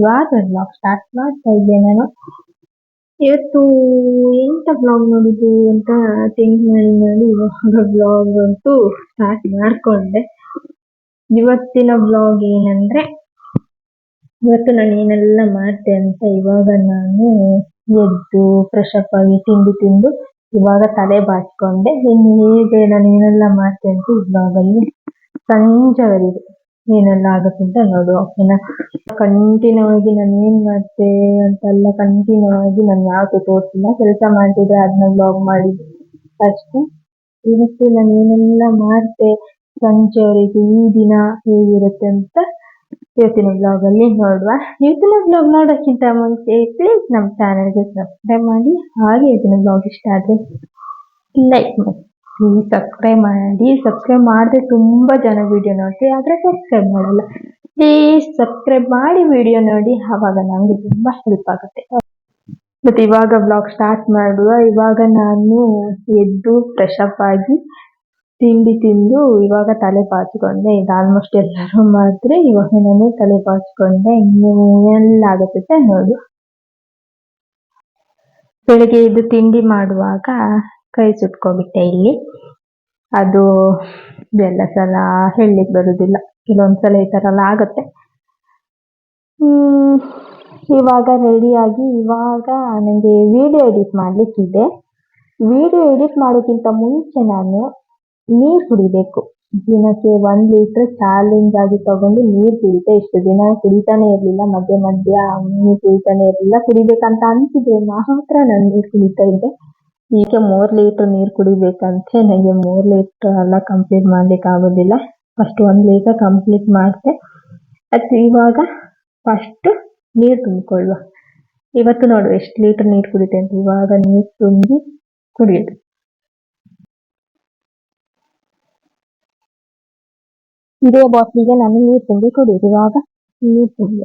ಇವಾಗ ಸ್ಟಾರ್ಟ್ ಮಾಡ್ತಾ ಇದ್ದೆ ನಾನು. ಇವತ್ತು ಎಂತ ಬ್ಲಾಗ್ ನೋಡಿದ್ದು ಅಂತ ಥಿಂಕ್ ಮಾಡಿ ಮಾಡಿ ಇವಾಗ ಬ್ಲಾಗ್ ಅಂತೂ ಸ್ಟಾರ್ಟ್ ಮಾಡ್ಕೊಂಡೆ. ಇವತ್ತಿನ ಬ್ಲಾಗ್ ಏನಂದ್ರೆ, ಇವತ್ತು ನಾನು ಏನೆಲ್ಲ ಮಾಡ್ತೆ ಅಂತ ಇವಾಗ ನಾನು ಎದ್ದು ಫ್ರೆಶ್ ಅಪ್ ಆಗಿ ತಿಂಡಿ ತಿಂದು ಇವಾಗ ತಲೆ ಬಾಚ್ಕೊಂಡೆ. ಇನ್ನು ಹೇಗೆ ನಾನು ಏನೆಲ್ಲ ಮಾಡ್ತೆ ಅಂತ ಈ ಸಂಜೆ ಸಂಜೆವರೆಗೆ. ಏನೆಲ್ಲ ಆಗುತ್ತೆ ಅಂತ ನೋಡುವ ಓಕೆನಾ? ಕಂಟಿನ್ಯೂ ಆಗಿ ನಾನು ಏನ್ ಮಾಡ್ತೆ ಅಂತೆಲ್ಲ ಕಂಟಿನ್ಯೂ ಆಗಿ ನಾನು ಯಾವ್ದು ತೋರಿಸಿಲ್ಲ. ಕೆಲಸ ಮಾಡ್ತಿದ್ರೆ ಅದನ್ನ ಬ್ಲಾಗ್ ಮಾಡಿ. ಅಷ್ಟೇ. ಇವತ್ತು ನಾನು ಏನೆಲ್ಲ ಮಾಡ್ತೆ ಸಂಜೆವರೆಗೆ ಈ ದಿನ ಹೇಗಿರುತ್ತೆ ಅಂತ ಇವತ್ತಿನ ಬ್ಲಾಗ್ ಅಲ್ಲಿ ನೋಡುವ. ಇವತ್ತಿನ ಬ್ಲಾಗ್ ನೋಡೋಕ್ಕಿಂತ ಮುಂಚೆ ಪ್ಲೀಸ್ ನಮ್ಮ ಚಾನಲ್ಗೆ ಸಬ್ಸ್ಕ್ರೈಬ್ ಮಾಡಿ. ಹಾಗೆ ಇವತ್ತಿನ ಬ್ಲಾಗ್ ಇಷ್ಟ ಆದ್ರೆ ಲೈಕ್ ಮಾಡಿ. ಸಬ್ಸ್ಕ್ರೈಬ್ ಮಾಡಿ, ಸಬ್ಸ್ಕ್ರೈಬ್ ಮಾಡದೆ ತುಂಬಾ ಜನ ವಿಡಿಯೋ ನೋಡ್ತೀವಿ, ಆದರೆ ಸಬ್ಸ್ಕ್ರೈಬ್ ಮಾಡಲ್ಲ. ಪ್ಲೀಸ್ ಸಬ್ಸ್ಕ್ರೈಬ್ ಮಾಡಿ ವಿಡಿಯೋ ನೋಡಿ ಆವಾಗ ನನಗೆ ತುಂಬಾ ಹೆಲ್ಪ್ ಆಗುತ್ತೆ. ಮತ್ತೆ ಇವಾಗ ಬ್ಲಾಗ್ ಸ್ಟಾರ್ಟ್ ಮಾಡುವ, ಇವಾಗ ನಾನು ಎದ್ದು ಫ್ರೆಶ್ ಅಪ್ ಆಗಿ ತಿಂಡಿ ತಿಂದು ಇವಾಗ ತಲೆ ಬಾಚಿಕೊಂಡೆ ಇದು ಆಲ್ಮೋಸ್ಟ್ ಎಲ್ಲರೂ ಮಾಡಿದ್ರೆ ಇವಾಗ ನಾನು ತಲೆ ಬಾಚಿಕೊಂಡೆ ಇನ್ನು ಆಗುತ್ತೆ ನೋಡಿ. ಬೆಳಿಗ್ಗೆ ಇದು ತಿಂಡಿ ಮಾಡುವಾಗ ಕೈ ಸುಟ್ಕೊಬಿಟ್ಟೆ ಇಲ್ಲಿ. ಅದು ಎಲ್ಲ ಸಲ ಹೇಳಲಿಕ್ಕೆ ಬರೋದಿಲ್ಲ. ಕೆಲವೊಂದ್ಸಲ ಈ ಥರ ಎಲ್ಲ ಆಗುತ್ತೆ. ಇವಾಗ ರೆಡಿಯಾಗಿ ಇವಾಗ ನನಗೆ ವಿಡಿಯೋ ಎಡಿಟ್ ಮಾಡಲಿಕ್ಕಿದೆ ವಿಡಿಯೋ ಎಡಿಟ್ ಮಾಡೋಕ್ಕಿಂತ ಮುಂಚೆ ನಾನು ನೀರು ಕುಡಿಬೇಕು. ದಿನಕ್ಕೆ ಒಂದು ಲೀಟ್ರ್ ಚಾಲೆಂಜ್ ಆಗಿ ತಗೊಂಡು ನೀರು ಕುಡಿತಾ ಇಷ್ಟು ದಿನ ಕುಡಿತಾನೆ ಇರಲಿಲ್ಲ. ಮಧ್ಯ ಮಧ್ಯ ನೀರು ಕುಡಿತಾನೆ ಇರಲಿಲ್ಲ. ಕುಡಿಬೇಕಂತ ಅನ್ಸಿದ್ರೆ ಮಾತ್ರ ನಾನು ನೀರು ಕುಡಿತಾ ಇದ್ದೆ. ಈಗ ಮೂರ್ ಲೀಟರ್ ನೀರ್ ಕುಡಿಬೇಕಂತೆ. ನನಗೆ ಮೂರ್ ಲೀಟರ್ ಎಲ್ಲ ಕಂಪ್ಲೀಟ್ ಮಾಡ್ಲಿಕ್ಕೆ ಆಗೋದಿಲ್ಲ. ಫಸ್ಟ್ ಒಂದ್ ಲೀಟರ್ ಕಂಪ್ಲೀಟ್ ಮಾಡ್ತೆ. ಅದು ಇವಾಗ ಫಸ್ಟ್ ನೀರು ತುಂಬಿಕೊಳ್ಳುವ. ಇವತ್ತು ನೋಡು ಎಷ್ಟು ಲೀಟರ್ ನೀರು ಕುಡಿತೆ ಅಂತ. ಇವಾಗ ನೀರು ತುಂಬಿ ಕುಡಿಯೋದು. ಇದೇ ಬಾಟ್ಲಿಗೆ ನಾನು ನೀರು ತುಂಬಿ ಕುಡಿಯೋದು. ಇವಾಗ ನೀರ್ ತುಂಬಿ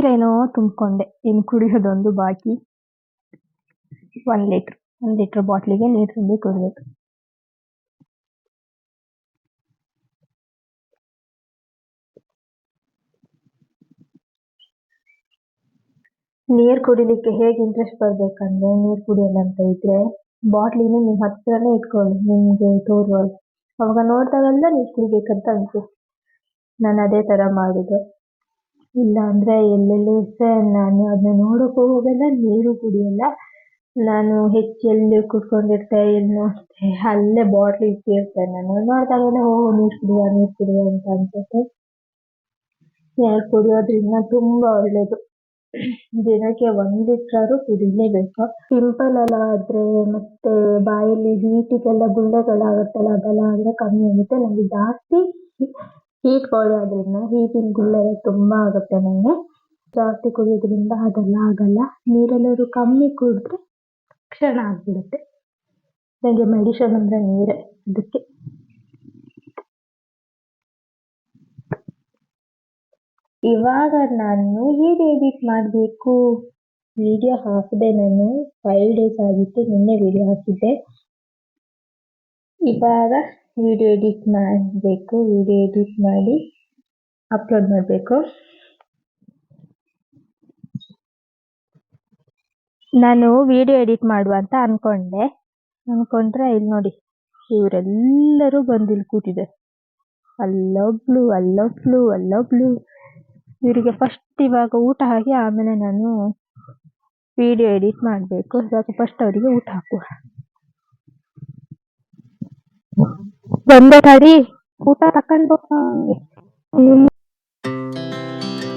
ನೀರೇನೋ ತುಂಬಿಕೊಂಡೆ. ಇನ್ನು ಕುಡಿಯೋದೊಂದು ಬಾಕಿ. ಒಂದು ಲೀಟರ್ ಒಂದು ಲೀಟರ್ ಬಾಟ್ಲಿಗೆ ನೀರು ತುಂಬಿ ಕುಡಿಬೇಕು. ನೀರ್ ಕುಡಿಲಿಕ್ಕೆ ಹೇಗೆ ಇಂಟ್ರೆಸ್ಟ್ ಬರಬೇಕಂದ್ರೆ ನೀರ್ ಕುಡಿಯಲ್ಲ ಅಂತ ಇದ್ರೆ ಬಾಟ್ಲಿನ ನೀವು ಹತ್ರನೇ ಇಟ್ಕೊಳ್ಳಿ, ನಿಮಗೆ ತೋರುವಾಗ ಅವಾಗ ನೋಡಿದಾಗೆಲ್ಲ ನೀರು ಕುಡಿಬೇಕಂತ ಅನ್ಸುತ್ತೆ ನಾನು ಅದೇ ತರ ಮಾಡುದು ಇಲ್ಲ ಅಂದ್ರೆ ಎಲ್ಲೆಲ್ಲೂ ಸರ್ ನಾನು ಅದನ್ನ ನೋಡೋಕೆ ಹೋಗಲ್ಲ, ನೀರು ಕುಡಿಯಲ್ಲ. ನಾನು ಹೆಚ್ಚು ಎಲ್ಲಿ ಕುತ್ಕೊಂಡಿರ್ತೆ ಎಲ್ಲಿ ನೋಡ್ತೆ ಅಲ್ಲೇ ಬಾಟ್ಲಿ ಇಟ್ಟಿರ್ತೆ ನಾನು. ನೋಡ್ದಾಗೆಲ್ಲ ಓ ನೀರು ಕುಡಿಯುವ ನೀರು ಕುಡಿಯುವ ಅಂತ ಅನ್ಸುತ್ತೆ. ನೀರು ಕುಡಿಯೋದ್ರಿಂದ ತುಂಬಾ ಒಳ್ಳೇದು. ದಿನಕ್ಕೆ ಒಂದ್ ಲೀಟರ್ ಕುಡಿಲೇಬೇಕು. ಸಿಂಪಲ್ ಎಲ್ಲ ಆದ್ರೆ ಮತ್ತೆ ಬಾಯಲ್ಲಿ ಹೀಟಿಗೆಲ್ಲ ಗುಳ್ಳೆಗಳಾಗುತ್ತಲ್ಲ, ಅದೆಲ್ಲ ಆದ್ರೆ ಕಮ್ಮಿ ಆಗುತ್ತೆ. ನಂಗೆ ಜಾಸ್ತಿ ಹೀಟ್ ಬಾಡಿ ಆದ್ರಿಂದ ಹೀಟಿನ ಗುಳ್ಳೆ ತುಂಬಾ ಆಗುತ್ತೆ ನನಗೆ ಜಾಸ್ತಿ ಕುಡಿಯೋದ್ರಿಂದ ಅದೆಲ್ಲ ಆಗಲ್ಲ. ನೀರೆಲ್ಲಾದ್ರೂ ಕಮ್ಮಿ ಕುಡಿದ್ರೆ ಕ್ಷಣ ಆಗ್ಬಿಡುತ್ತೆ. ನಂಗೆ ಮೆಡಿಷನ್ ಅಂದ್ರೆ ನೀರೆ ಅದಕ್ಕೆ. ಇವಾಗ ನಾನು ಹೇಗೆ ಎಡಿಟ್ ಮಾಡಬೇಕು? ವಿಡಿಯೋ ಹಾಕಿದೆ ನಾನು ಫೈವ್ ಡೇಸ್ ಆಗಿತ್ತು, ನಿನ್ನೆ ವಿಡಿಯೋ ಹಾಕಿದ್ದೆ. ಇವಾಗ ವಿಡಿಯೋ ಎಡಿಟ್ ಮಾಡಬೇಕು ವಿಡಿಯೋ ಎಡಿಟ್ ಮಾಡಿ ಅಪ್ಲೋಡ್ ಮಾಡಬೇಕು. ನಾನು ವಿಡಿಯೋ ಎಡಿಟ್ ಮಾಡುವ ಅಂತ ಅನ್ಕೊಂಡೆ. ಅನ್ಕೊಂಡ್ರೆ ಇಲ್ಲಿ ನೋಡಿ, ಇವರೆಲ್ಲರೂ ಬಂದು ಇಲ್ಲಿ ಕೂತಿದ್ದಾರೆ ಅಲ್ಲೊಬ್ಳು ಅಲ್ಲೊಬ್ಳು ಅಲ್ಲೊಬ್ಳು ಇವರಿಗೆ ಫಸ್ಟ್ ಇವಾಗ ಊಟ ಹಾಕಿ ಆಮೇಲೆ ನಾನು ವಿಡಿಯೋ ಎಡಿಟ್ ಮಾಡಬೇಕು. ಇವಾಗ ಫಸ್ಟ್ ಅವರಿಗೆ ಊಟ ಹಾಕುವ. ಬಂದೆ ತಡಿ ಊಟ ತಕೊಂಡು ಹ್ಮ್.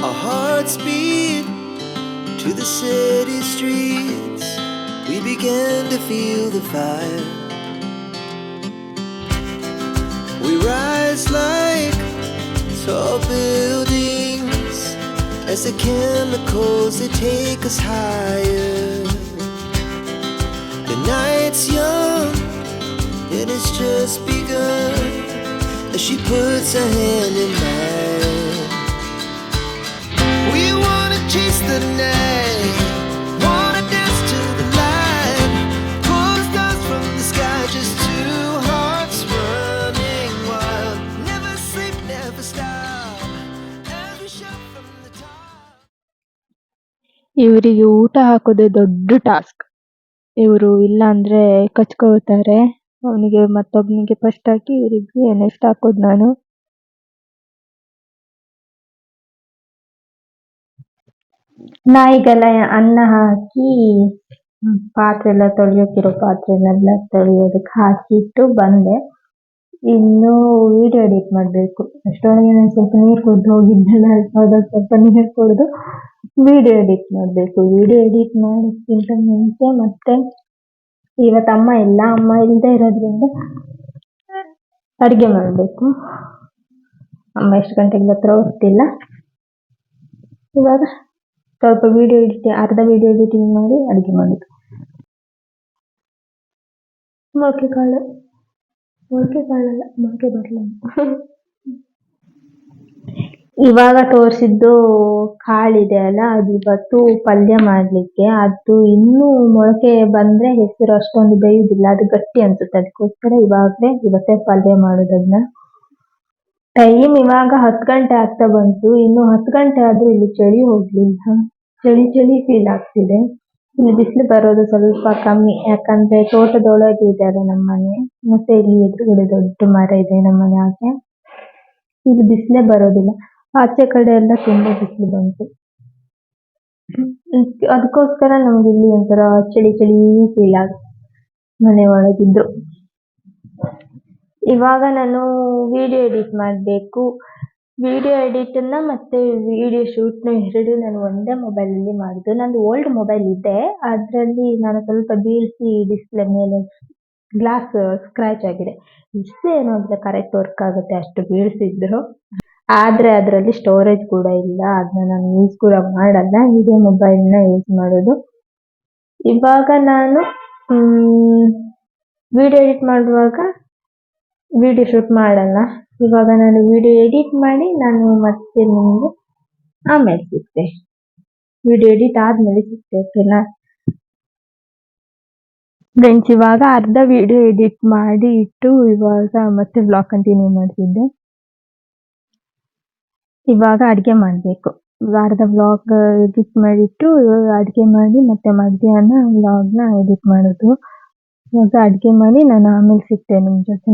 Our hearts beat to the city streets. We began to feel the fire. just like tall buildings as the chemicals they take us higher. The night's young and it's just begun as she puts her hand in mine. We wanna chase the night, wanna dance to the light, pull the stars from the sky, just two hearts running wild. Never sleep, never stop, as we shout from the top. ಇವರಿಗೆ ಊಟ ಹಾಕೋದೇ ದೊಡ್ಡ task ಇವರು ಇಲ್ಲ ಅಂದ್ರೆ ಕಚ್ಕೋತಾರೆ ಅವನಿಗೆ ಮತ್ತೊಬ್ಬನಿಗೆ first ಹಾಕಿ ಇವರಿಗೆ next ಹಾಕೋದು ನಾನು. ನಾಯಿಗೆಲ್ಲ ಅನ್ನ ಹಾಕಿ ಪಾತ್ರೆ ಎಲ್ಲ ತೊಳೆಯೋಕಿರೋ ಪಾತ್ರೆನೆಲ್ಲ ತೊಳೆಯೋದಕ್ಕೆ ಹಾಕಿಟ್ಟು ಬಂದೆ. ಇನ್ನು ವಿಡಿಯೋ ಎಡಿಟ್ ಮಾಡಬೇಕು. ಅಷ್ಟೊಳಗೆ ನಾನು ಸ್ವಲ್ಪ ನೀರು ಕುಡ್ದು ಹೋಗಿದ್ದೆಲ್ಲ, ಅದ್ರಲ್ಲಿ ಸ್ವಲ್ಪ ನೀರು ಕುಡಿದು ವಿಡಿಯೋ ಎಡಿಟ್ ಮಾಡಬೇಕು. ವಿಡಿಯೋ ಎಡಿಟ್ ಮಾಡೋಕ್ಕಿಂತ ಮುಂಚೆ ಮತ್ತೆ ಇವತ್ತು ಅಮ್ಮ ಇಲ್ಲ, ಅಮ್ಮ ಇಲ್ಲದೆ ಇರೋದ್ರಿಂದ ಅಡುಗೆ ಮಾಡಬೇಕು. ಅಮ್ಮ ಎಷ್ಟು ಗಂಟೆಗೆ ಬರ್ತಾರೋ ಗೊತ್ತಿಲ್ಲ ಇವಾಗ ಸ್ವಲ್ಪ ವಿಡಿಯೋ ಎಡಿಟ್ ಅರ್ಧ ವಿಡಿಯೋ ಎಡಿಟಿಂಗ್ ಮಾಡಿ ಅಡುಗೆ ಮಾಡಿದ್ದು ಮೊಳಕೆ ಕಾಳು ಮೊಳಕೆ ಕಾಳಲ್ಲ ಮೊಳಕೆ ಬರಲ್ಲ ಇವಾಗ ತೋರಿಸಿದ್ದು ಕಾಳಿದೆ ಅಲ್ಲ, ಅದು ಇವತ್ತು ಪಲ್ಯ ಮಾಡ್ಲಿಕ್ಕೆ. ಅದು ಇನ್ನೂ ಮೊಳಕೆ ಬಂದ್ರೆ ಹೆಸರು ಅಷ್ಟೊಂದು ಬೇಯುದಿಲ್ಲ, ಅದು ಗಟ್ಟಿ ಅನ್ಸುತ್ತೆ. ಅದಕ್ಕೋಸ್ಕರ ಇವಾಗಲೇ ಇವತ್ತೇ ಪಲ್ಯ ಮಾಡೋದನ್ನ. ಟೈಮ್ ಇವಾಗ ಹತ್ತು ಗಂಟೆ ಆಗ್ತಾ ಬಂತು. ಇನ್ನು ಹತ್ತು ಗಂಟೆ ಆದ್ರೂ ಇಲ್ಲಿ ಚಳಿ ಹೋಗ್ಲಿಲ್ಲ. ಚಳಿ ಚಳಿ ಫೀಲ್ ಆಗ್ತಿದೆ. ಇಲ್ಲಿ ಬಿಸಿಲು ಬರೋದು ಸ್ವಲ್ಪ ಕಮ್ಮಿ. ಯಾಕಂದ್ರೆ ತೋಟದೊಳಗೆ ಇದ್ದಾರೆ ನಮ್ಮ ಮನೆ ಮತ್ತೆ ಇಲ್ಲಿ ಎದುರುಗಡೆ ದೊಡ್ಡ ಮರ ಇದೆ ನಮ್ಮ ಮನೆ ಇಲ್ಲಿ ಬಿಸಿಲೇ ಬರೋದಿಲ್ಲ. ಆಚೆ ಕಡೆ ಎಲ್ಲ ತುಂಬಾ ಬಿಸಿಲು ಬಂತು. ಅದಕ್ಕೋಸ್ಕರ ನಮ್ಗೆ ಇಲ್ಲಿ ಒಂಥರ ಚಳಿ ಚಳಿ ಫೀಲ್ ಆಗ ಮನೆ ಒಳಗಿದ್ರು. ಇವಾಗ ನಾನು ವಿಡಿಯೋ ಎಡಿಟ್ ಮಾಡಬೇಕು. ವಿಡಿಯೋ ಎಡಿಟನ್ನ ಮತ್ತೆ ವಿಡಿಯೋ ಶೂಟ್ನ ಎರಡು ನಾನು ಒಂದೇ ಮೊಬೈಲ್ ಅಲ್ಲಿ ಮಾಡಿದ್ದು ನಂದು ಓಲ್ಡ್ ಮೊಬೈಲ್ ಇದೆ. ಅದರಲ್ಲಿ ನಾನು ಸ್ವಲ್ಪ ಬೀಳಿಸಿ ಡಿಸ್ಪ್ಲೇ ಮೇಲೆ ಗ್ಲಾಸ್ ಸ್ಕ್ರಾಚ್ ಆಗಿದೆ. ಇಷ್ಟೇ ಏನೋ ಅಂತ ಕರೆಕ್ಟ್ ವರ್ಕ್ ಆಗುತ್ತೆ ಅಷ್ಟು ಬೀಳ್ಸಿದ್ರು ಆದ್ರೆ ಅದರಲ್ಲಿ ಸ್ಟೋರೇಜ್ ಕೂಡ ಇಲ್ಲ. ಅದನ್ನ ನಾನು ಯೂಸ್ ಕೂಡ ಮಾಡಲ್ಲ. ಇದೇ ಮೊಬೈಲ್ನ ಯೂಸ್ ಮಾಡೋದು. ಇವಾಗ ನಾನು ವಿಡಿಯೋ ಎಡಿಟ್ ಮಾಡುವಾಗ ವಿಡಿಯೋ ಶೂಟ್ ಮಾಡಲ್ಲ. ಇವಾಗ ನಾನು ವಿಡಿಯೋ ಎಡಿಟ್ ಮಾಡಿ ನಾನು ಮತ್ತೆ ನಿಮಗೆ ಆಮೇಲೆ ಸಿಗ್ತೆ. ವಿಡಿಯೋ ಎಡಿಟ್ ಆದ್ಮೇಲೆ ಸಿಗ್ತೆ ಓಕೆನಾ ಫ್ರೆಂಡ್ಸ್ ಇವಾಗ ಅರ್ಧ ವಿಡಿಯೋ ಎಡಿಟ್ ಮಾಡಿ ಇಟ್ಟು ಇವಾಗ ಮತ್ತೆ ಬ್ಲಾಗ್ ಕಂಟಿನ್ಯೂ ಮಾಡ್ತಿದ್ದೆ. ಇವಾಗ ಅಡುಗೆ ಮಾಡಬೇಕು. ವಾರದ ವ್ಲಾಗ್ ಎಡಿಟ್ ಮಾಡಿಟ್ಟು ಅಡುಗೆ ಮಾಡಿ ಮತ್ತೆ ಮಧ್ಯಾಹ್ನ ವ್ಲಾಗ್ನ ಎಡಿಟ್ ಮಾಡೋದು. ಇವಾಗ ಅಡುಗೆ ಮಾಡಿ ನಾನು ಆಮೇಲೆ ಸಿಗ್ತೇನೆ ನಿಮ್ ಜೊತೆ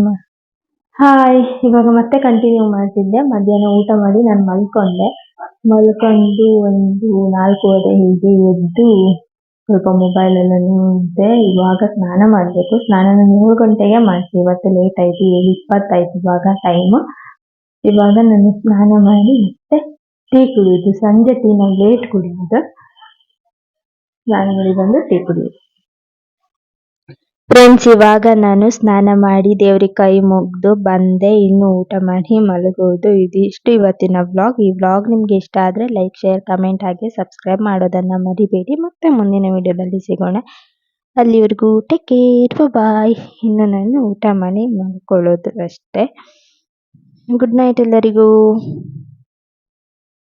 ಹಾಯ್ ಇವಾಗ ಮತ್ತೆ ಕಂಟಿನ್ಯೂ ಮಾಡ್ತಿದ್ದೆ. ಮಧ್ಯಾಹ್ನ ಊಟ ಮಾಡಿ ನಾನು ಮಲ್ಕೊಂಡೆ. ಮಲ್ಕೊಂಡು ಒಂದು ನಾಲ್ಕೂವರೆ ಹೀಗೆ ಎದ್ದು ಸ್ವಲ್ಪ ಮೊಬೈಲ್ ಎಲ್ಲ ನೋಡಿದೆ. ಇವಾಗ ಸ್ನಾನ ಮಾಡಬೇಕು. ಸ್ನಾನ ನಾನು ಏಳು ಗಂಟೆಗೆ ಮಾಡ್ತೀವಿ. ಇವತ್ತು ಲೇಟ್ ಆಯ್ತು, ಏಳು ಇಪ್ಪತ್ತಾಯ್ತು ಇವಾಗ ಟೈಮ್ ಇವಾಗ ನಾನು ಸ್ನಾನ ಮಾಡಿ ಮತ್ತೆ ಟೀ ಕುಡಿಯೋದು ಸಂಜೆ ಟೀ ಲೇಟ್ ಕುಡಿಯೋದು ಸ್ನಾನ ಮಾಡಿ ಬಂದು ಟೀ ಕುಡಿಯೋದು ಫ್ರೆಂಡ್ಸ್ ಇವಾಗ ನಾನು ಸ್ನಾನ ಮಾಡಿ ದೇವ್ರಿಗೆ ಕೈ ಮುಗ್ದು ಬಂದೆ. ಇನ್ನು ಊಟ ಮಾಡಿ ಮಲಗೋದು ಇದಿಷ್ಟು ಇವತ್ತಿನ ವ್ಲಾಗ್ ಈ ವ್ಲಾಗ್ ನಿಮ್ಗೆ ಇಷ್ಟ ಆದ್ರೆ ಲೈಕ್ ಶೇರ್ ಕಮೆಂಟ್ ಹಾಗೆ ಸಬ್ಸ್ಕ್ರೈಬ್ ಮಾಡೋದನ್ನ ಮರಿಬೇಡಿ. ಮತ್ತೆ ಮುಂದಿನ ವಿಡಿಯೋದಲ್ಲಿ ಸಿಗೋಣ. ಅಲ್ಲಿವರೆಗೂ ಟೇಕ್ ಕೇರ್ ಬಾಯ್ ಇನ್ನು ನಾನು ಊಟ ಮಾಡಿ ಮಲ್ಕೊಳ್ಳೋದು ಅಷ್ಟೇ. ಗುಡ್ ನೈಟ್ ಎಲ್ಲರಿಗೂ